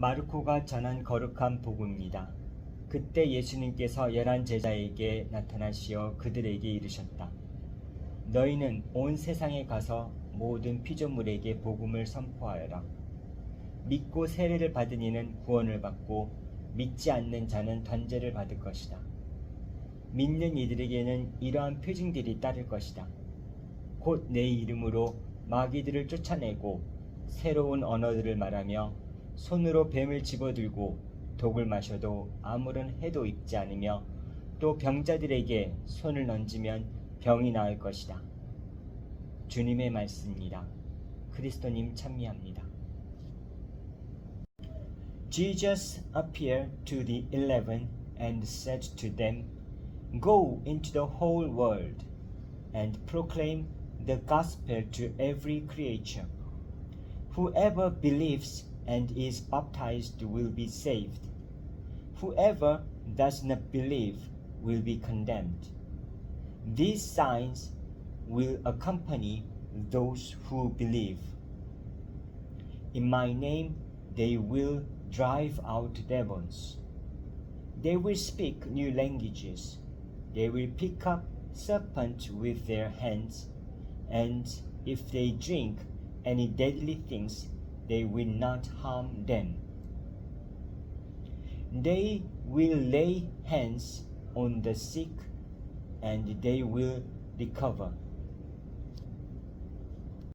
마르코가 전한 거룩한 복음입니다. 그때 예수님께서 열한 제자에게 나타나시어 그들에게 이르셨다. 너희는 온 세상에 가서 모든 피조물에게 복음을 선포하여라. 믿고 세례를 받은 이는 구원을 받고 믿지 않는 자는 단죄를 받을 것이다. 믿는 이들에게는 이러한 표징들이 따를 것이다. 곧 내 이름으로 마귀들을 쫓아내고 새로운 언어들을 말하며 손으로 뱀을 집어들고 독을 마셔도 아무런 해도 입지 않으며 또 병자들에게 손을 얹으면 병이 나을 것이다. 주님의 말씀입니다. 그리스도님 찬미합니다. Jesus appeared to the eleven and said to them, Go into the whole world and proclaim the gospel to every creature. Whoever believes and is baptized will be saved. Whoever does not believe will be condemned. These signs will accompany those who believe. In my name they will drive out demons. They will speak new languages. They will pick up serpents with their hands, and if they drink any deadly things, they will not harm them. They will lay hands on the sick, and they will recover.